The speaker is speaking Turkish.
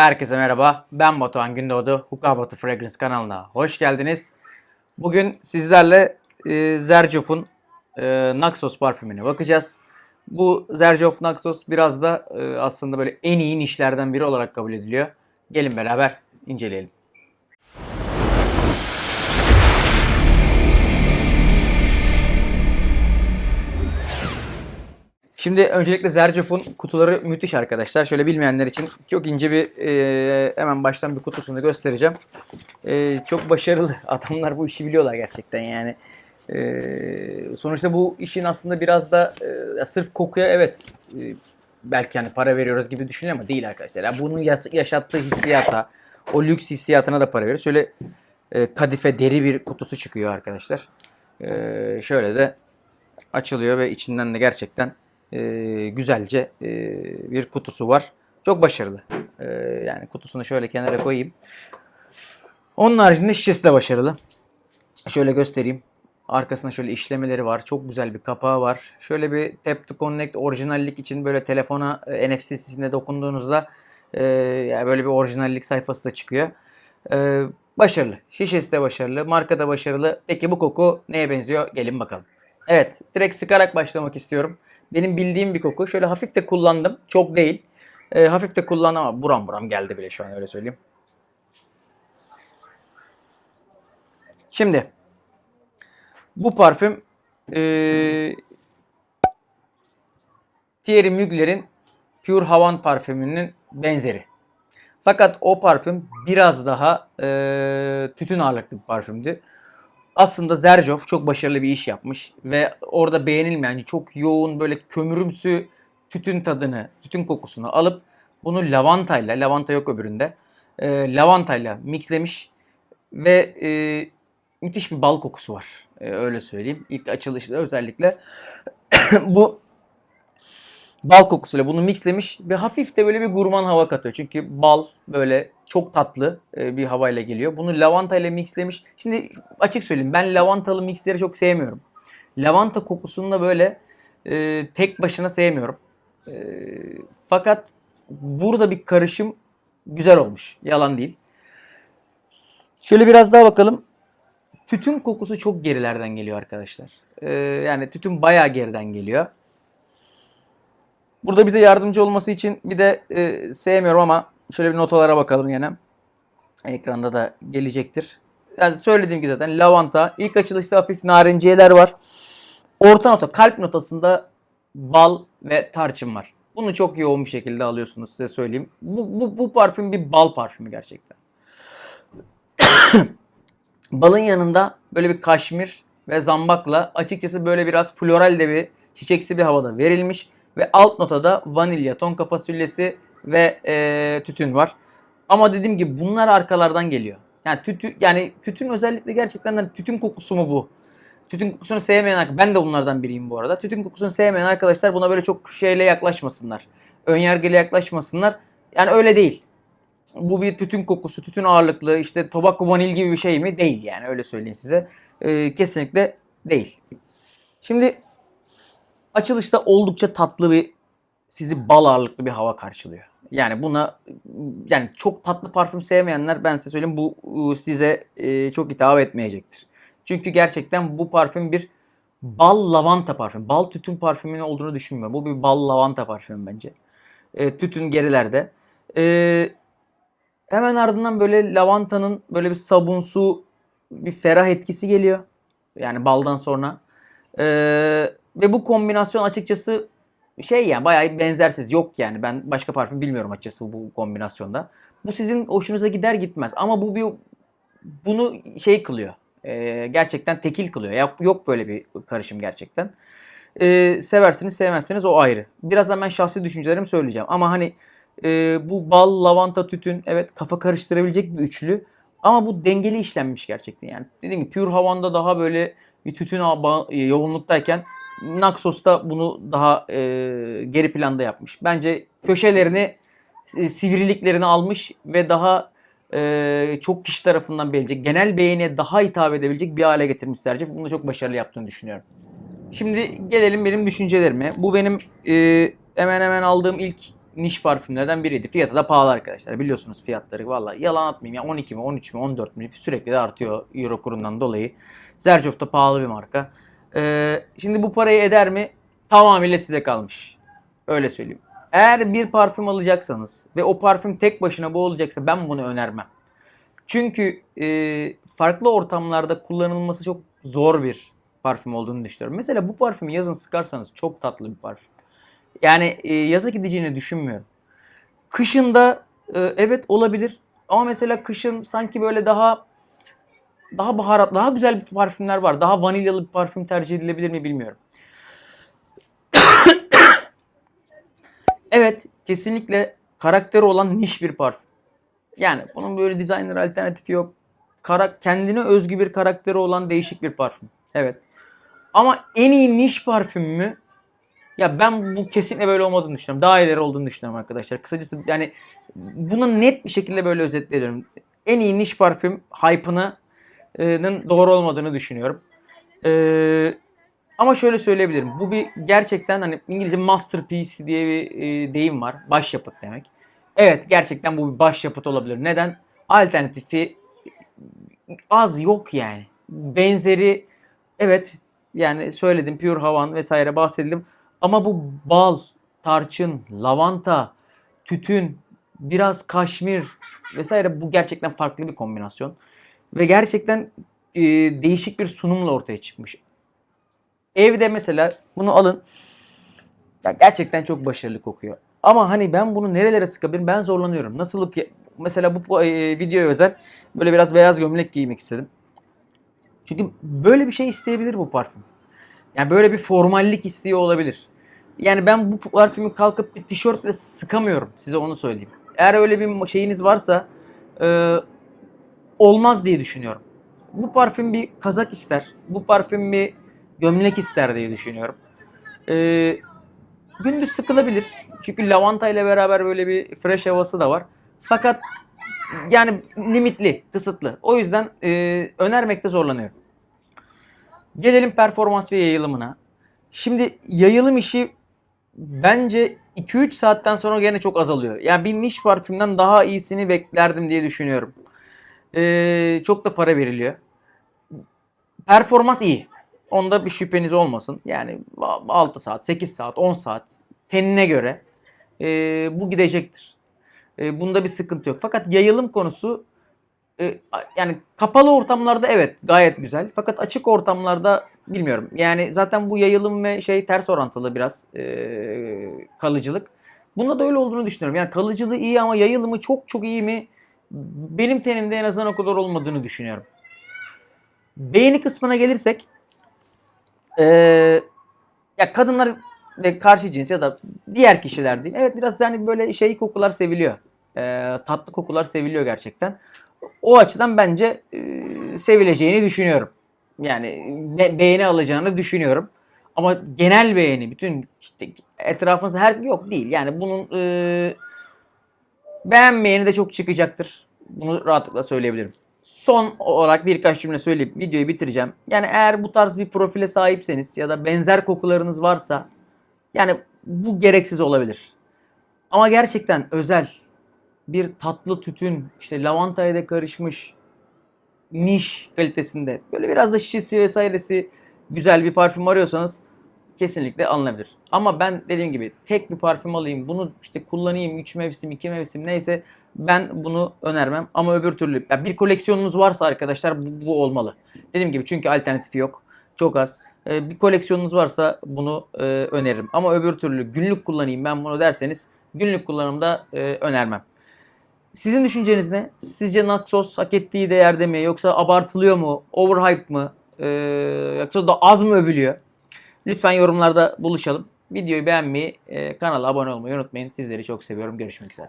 Herkese merhaba. Ben Batuhan Gündoğdu. Hookah Batu Fragrance kanalına hoş geldiniz. Bugün sizlerle e, Zerjoff'un e, Naxos parfümüne bakacağız. Bu Zerjoff Naxos biraz da e, aslında böyle en iyi nişlerden biri olarak kabul ediliyor. Gelin beraber inceleyelim. Şimdi öncelikle Zerjoff'un kutuları müthiş arkadaşlar. Şöyle bilmeyenler için çok ince bir e, hemen baştan bir kutusunu göstereceğim. E, çok başarılı adamlar bu işi biliyorlar gerçekten yani. E, sonuçta bu işin aslında biraz da e, sırf kokuya evet e, belki hani para veriyoruz gibi düşünüyor ama değil arkadaşlar. Yani bunun yaşattığı hissiyata, o lüks hissiyatına da para veriyoruz. Şöyle e, kadife deri bir kutusu çıkıyor arkadaşlar. E, şöyle de açılıyor ve içinden de gerçekten e, güzelce e, bir kutusu var. Çok başarılı. E, yani kutusunu şöyle kenara koyayım. Onun haricinde şişesi de başarılı. Şöyle göstereyim. Arkasında şöyle işlemeleri var. Çok güzel bir kapağı var. Şöyle bir Tap to Connect orijinallik için böyle telefona e, NFC-sine dokunduğunuzda e, yani böyle bir orijinallik sayfası da çıkıyor. E, başarılı. Şişesi de başarılı. Marka da başarılı. Peki bu koku neye benziyor? Gelin bakalım. Evet, direkt sıkarak başlamak istiyorum. Benim bildiğim bir koku. Şöyle hafif de kullandım. Çok değil. E, hafif de kullandım ama buram buram geldi bile şu an öyle söyleyeyim. Şimdi bu parfüm e, Thierry Mugler'in Pure Havan parfümünün benzeri. Fakat o parfüm biraz daha e, tütün ağırlıklı bir parfümdü. Aslında Zerjoff çok başarılı bir iş yapmış ve orada beğenilmeyen çok yoğun böyle kömürümsü tütün tadını, tütün kokusunu alıp bunu lavantayla, lavanta yok öbüründe, e, lavantayla mixlemiş ve e, müthiş bir bal kokusu var. E, öyle söyleyeyim. İlk açılışta özellikle bu bal kokusuyla bunu mixlemiş ve hafif de böyle bir gurman hava katıyor. Çünkü bal böyle çok tatlı e, bir havayla geliyor. Bunu lavanta ile mixlemiş. Şimdi açık söyleyeyim ben lavantalı mixleri çok sevmiyorum. Lavanta kokusunu da böyle e, tek başına sevmiyorum. E, fakat burada bir karışım güzel olmuş. Yalan değil. Şöyle biraz daha bakalım. Tütün kokusu çok gerilerden geliyor arkadaşlar. E, yani tütün bayağı geriden geliyor. Burada bize yardımcı olması için bir de e, sevmiyorum ama şöyle bir notalara bakalım yine. Ekranda da gelecektir. Yani söylediğim gibi zaten lavanta. ilk açılışta hafif narenciyeler var. Orta nota kalp notasında bal ve tarçın var. Bunu çok yoğun bir şekilde alıyorsunuz size söyleyeyim. Bu, bu, bu parfüm bir bal parfümü gerçekten. Balın yanında böyle bir kaşmir ve zambakla açıkçası böyle biraz floral de bir çiçeksi bir havada verilmiş. Ve alt notada vanilya, tonka fasulyesi ve e, tütün var. Ama dediğim gibi bunlar arkalardan geliyor. Yani tütün yani tütün özellikle gerçekten de tütün kokusu mu bu? Tütün kokusunu sevmeyen ben de bunlardan biriyim bu arada. Tütün kokusunu sevmeyen arkadaşlar buna böyle çok şeyle yaklaşmasınlar. Önyargıyla yaklaşmasınlar. Yani öyle değil. Bu bir tütün kokusu, tütün ağırlıklı, işte tobacco vanil gibi bir şey mi? Değil yani öyle söyleyeyim size. Ee, kesinlikle değil. Şimdi açılışta oldukça tatlı bir sizi bal ağırlıklı bir hava karşılıyor. Yani buna yani çok tatlı parfüm sevmeyenler ben size söyleyeyim bu ıı, size e, çok hitap etmeyecektir. Çünkü gerçekten bu parfüm bir bal lavanta parfüm. Bal tütün parfümünün olduğunu düşünmüyorum. Bu bir bal lavanta parfümü bence. E, tütün gerilerde. E, hemen ardından böyle lavantanın böyle bir sabunsu bir ferah etkisi geliyor. Yani baldan sonra. E, ve bu kombinasyon açıkçası şey yani bayağı benzersiz. Yok yani ben başka parfüm bilmiyorum açıkçası bu kombinasyonda. Bu sizin hoşunuza gider gitmez. Ama bu bir bunu şey kılıyor. E, gerçekten tekil kılıyor. Ya, yok böyle bir karışım gerçekten. E, seversiniz sevmezsiniz o ayrı. Birazdan ben şahsi düşüncelerimi söyleyeceğim. Ama hani e, bu bal, lavanta, tütün evet kafa karıştırabilecek bir üçlü. Ama bu dengeli işlenmiş gerçekten yani. Dediğim gibi Pure Havan'da daha böyle bir tütün yoğunluktayken Naxos'ta bunu daha e, geri planda yapmış. Bence köşelerini, e, sivriliklerini almış ve daha e, çok kişi tarafından beğenilecek, genel beğeniye daha hitap edebilecek bir hale getirmiş Sercef. Bunu da çok başarılı yaptığını düşünüyorum. Şimdi gelelim benim düşüncelerime. Bu benim e, hemen hemen aldığım ilk niş parfümlerden biriydi. Fiyatı da pahalı arkadaşlar. Biliyorsunuz fiyatları. Vallahi yalan atmayayım. Ya 12 mi, 13 mi, 14 mi sürekli de artıyor euro kurundan dolayı. Zerjof da pahalı bir marka. Ee, şimdi bu parayı eder mi? Tamamıyla size kalmış. Öyle söyleyeyim. Eğer bir parfüm alacaksanız ve o parfüm tek başına bu olacaksa ben bunu önermem. Çünkü e, farklı ortamlarda kullanılması çok zor bir parfüm olduğunu düşünüyorum. Mesela bu parfümü yazın sıkarsanız çok tatlı bir parfüm. Yani e, yaza gideceğini düşünmüyorum. Kışında e, evet olabilir ama mesela kışın sanki böyle daha daha baharat, daha güzel bir parfümler var. Daha vanilyalı bir parfüm tercih edilebilir mi bilmiyorum. evet, kesinlikle karakteri olan niş bir parfüm. Yani bunun böyle designer alternatifi yok. Kara, kendine özgü bir karakteri olan değişik bir parfüm. Evet. Ama en iyi niş parfüm mü? Ya ben bu kesinlikle böyle olmadığını düşünüyorum. Daha ileri olduğunu düşünüyorum arkadaşlar. Kısacası yani bunu net bir şekilde böyle özetliyorum. En iyi niş parfüm hype'ının doğru olmadığını düşünüyorum. Ee, ama şöyle söyleyebilirim. Bu bir gerçekten hani İngilizce masterpiece diye bir e, deyim var. Başyapıt demek. Evet gerçekten bu bir başyapıt olabilir. Neden? Alternatifi az yok yani. Benzeri evet yani söyledim Pure Havan vesaire bahsedildim. Ama bu bal, tarçın, lavanta, tütün, biraz kaşmir vesaire bu gerçekten farklı bir kombinasyon. Ve gerçekten e, değişik bir sunumla ortaya çıkmış. Evde mesela bunu alın. Ya gerçekten çok başarılı kokuyor. Ama hani ben bunu nerelere sıkabilirim ben zorlanıyorum. Nasıl mesela bu e, videoya özel böyle biraz beyaz gömlek giymek istedim. Çünkü böyle bir şey isteyebilir bu parfüm. Yani böyle bir formallik isteği olabilir. Yani ben bu parfümü kalkıp bir tişörtle sıkamıyorum. Size onu söyleyeyim. Eğer öyle bir şeyiniz varsa e, olmaz diye düşünüyorum. Bu parfüm bir kazak ister. Bu parfüm bir gömlek ister diye düşünüyorum. E, gündüz sıkılabilir. Çünkü lavanta ile beraber böyle bir fresh havası da var. Fakat yani limitli, kısıtlı. O yüzden e, önermekte zorlanıyorum. Gelelim performans ve yayılımına. Şimdi yayılım işi bence 2-3 saatten sonra gene çok azalıyor. Yani bir niş parfümden daha iyisini beklerdim diye düşünüyorum. Ee, çok da para veriliyor. Performans iyi. Onda bir şüpheniz olmasın. Yani 6 saat, 8 saat, 10 saat tenine göre e, bu gidecektir. E, bunda bir sıkıntı yok. Fakat yayılım konusu e, yani kapalı ortamlarda evet gayet güzel. Fakat açık ortamlarda bilmiyorum. Yani zaten bu yayılım ve şey ters orantılı biraz e, kalıcılık. Bunda da öyle olduğunu düşünüyorum. Yani kalıcılığı iyi ama yayılımı çok çok iyi mi? Benim tenimde en azından o kadar olmadığını düşünüyorum. Beğeni kısmına gelirsek e, ya kadınlar ve karşı cins ya da diğer kişiler diyeyim. Evet biraz da hani böyle şey kokular seviliyor. E, tatlı kokular seviliyor gerçekten. O açıdan bence e, sevileceğini düşünüyorum. Yani be- beğeni alacağını düşünüyorum. Ama genel beğeni bütün işte etrafınızda her yok değil. Yani bunun e, beğenmeyeni de çok çıkacaktır. Bunu rahatlıkla söyleyebilirim. Son olarak birkaç cümle söyleyip videoyu bitireceğim. Yani eğer bu tarz bir profile sahipseniz ya da benzer kokularınız varsa yani bu gereksiz olabilir. Ama gerçekten özel bir tatlı tütün işte lavantaya da karışmış niş kalitesinde böyle biraz da şişesi vesairesi güzel bir parfüm arıyorsanız kesinlikle alınabilir. Ama ben dediğim gibi tek bir parfüm alayım bunu işte kullanayım 3 mevsim 2 mevsim neyse ben bunu önermem. Ama öbür türlü yani bir koleksiyonunuz varsa arkadaşlar bu, bu olmalı. Dediğim gibi çünkü alternatifi yok. Çok az. Ee, bir koleksiyonunuz varsa bunu e, öneririm. Ama öbür türlü günlük kullanayım ben bunu derseniz günlük kullanımda e, önermem. Sizin düşünceniz ne? Sizce Natsos hak ettiği değerde mi? Yoksa abartılıyor mu? Overhype mı? Ee, yoksa da az mı övülüyor? Lütfen yorumlarda buluşalım. Videoyu beğenmeyi, e, kanala abone olmayı unutmayın. Sizleri çok seviyorum. Görüşmek üzere.